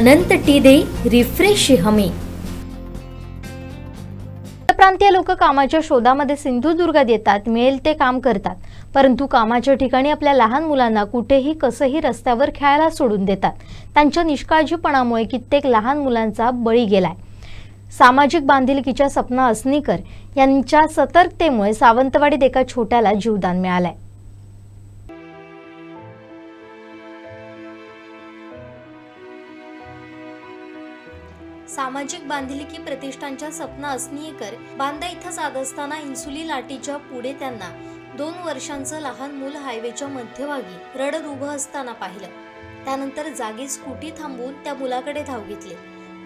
अनंत T दे refresh हमी. प्रांतीय लोक कामाच्या शोधामध्ये सिंधुदुर्गात येतात मिळेल ते काम करतात. परंतु कामाच्या ठिकाणी आपल्या लहान मुलांना कुठेही कसंही रस्त्यावर खेळायला सोडून देतात. त्यांच्या निष्काळजीपणामुळे कित्येक लहान मुलांचा बळी गेलाय. सामाजिक बांधिलकीच्या सपना असनीकर यांच्या सतर्कतेमुळे सावंतवाडीत एका छोट्याला जीवदान मिळालंय. सामाजिक बांधिलकी प्रतिष्ठानच्या सपना असनीयकर बांदा इथं जात असताना इन्सुली लाटीच्या पुढे त्यांना दोन वर्षांचं लहान मूल हायवेच्या मध्यभागी रडत उभं असताना पाहिलं. त्यानंतर जागी स्कूटी थांबवून त्या मुलाकडे धाव घेतली.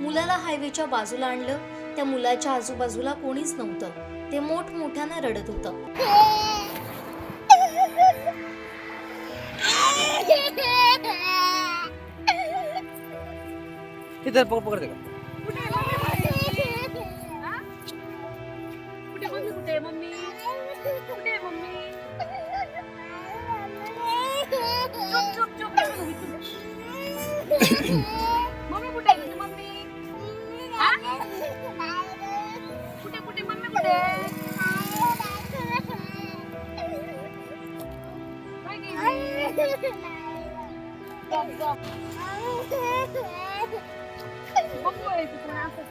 मुलाला हायवेच्या बाजूला आणलं. त्या मुलाच्या आजूबाजूला कोणीच नव्हतं. ते मोठमोठ्यानं रडत होतं. इधर पकड़ पकड़ देगा कुठे मम्मी कुठे मम्मी कुठे मम्मी चुप चुप चुप मम्मी कुठे आहे तुझी मम्मी हा? कुठे कुठे मम्मी कुठे काय गेली? गप, गप. बघू आहे तिकडे असं.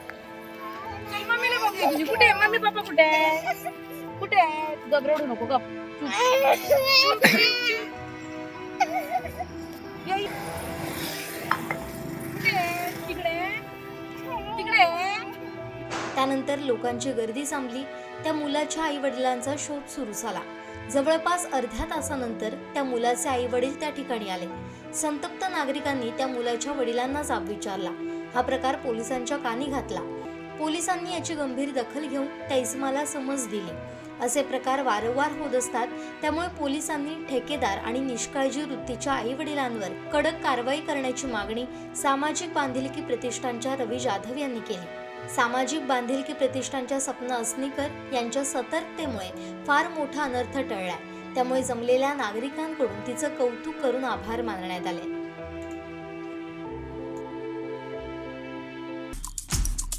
चल मम्मीला तुझी कुठे आहे? मम्मी पप्पा कुठे आहे? कुठे आहे गप रडू नको गप चुप. ये कुठे आहे? तिकडे तिकडे त्यानंतर लोकांची गर्दी थांबली त्या मुलाच्या आई वडिलांचा शोध सुरू झाला जवळपास अर्ध्या तासानंतर त्या मुलाचे आई वडील त्या ठिकाणी आले संतप्त नागरिकांनी त्या मुलाच्या वडिलांना जाब विचारला हा प्रकार पोलिसांच्या कानी घातला. पोलिसांनी याची गंभीर दखल घेऊन त्या इसमाला समज दिली. असे प्रकार वारंवार होत असतात त्यामुळे पोलिसांनी ठेकेदार आणि निष्काळजी वृत्तीच्या आई वडिलांवर कडक कारवाई करण्याची मागणी सामाजिक बांधिलकी प्रतिष्ठानच्या रवी जाधव यांनी केली. सामाजिक बांधिलकी प्रतिष्ठानच्या सपना असनीकर यांच्या सतर्कतेमुळे फार मोठा अनर्थ टळलाय त्यामुळे जमलेल्या नागरिकांकडून तिचं कौतुक करून आभार मानण्यात आले.